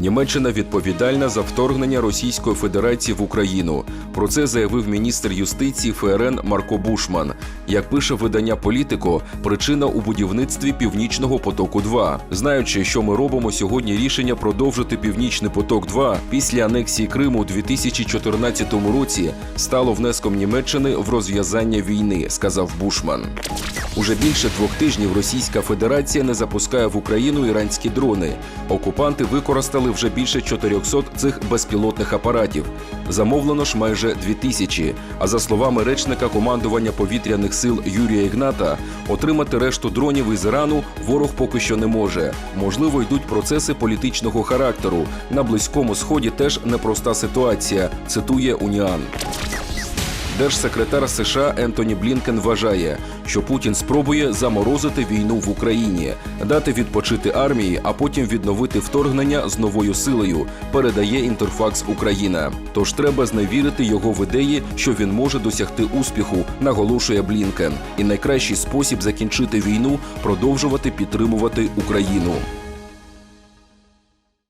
Німеччина відповідальна за вторгнення Російської Федерації в Україну. Про це заявив міністр юстиції ФРН Марко Бушман. Як пише видання Політико, причина у будівництві Північного потоку 2 Знаючи, що ми робимо сьогодні рішення продовжити Північний поток 2 після анексії Криму у 2014 році стало внеском Німеччини в розв'язання війни, сказав Бушман. Уже більше двох тижнів Російська Федерація не запускає в Україну іранські дрони. Окупанти використали вже більше 400 цих безпілотних апаратів. Замовлено ж майже 2000. А за словами речника командування повітряних сил Юрія Ігната, отримати решту дронів із Ірану ворог поки що не може. Можливо, йдуть процеси політичного характеру. На близькому сході теж непроста ситуація. Цитує Уніан. Держсекретар США Ентоні Блінкен вважає, що Путін спробує заморозити війну в Україні, дати відпочити армії, а потім відновити вторгнення з новою силою. Передає Інтерфакс Україна. Тож треба зневірити його в ідеї, що він може досягти успіху, наголошує Блінкен. І найкращий спосіб закінчити війну продовжувати підтримувати Україну.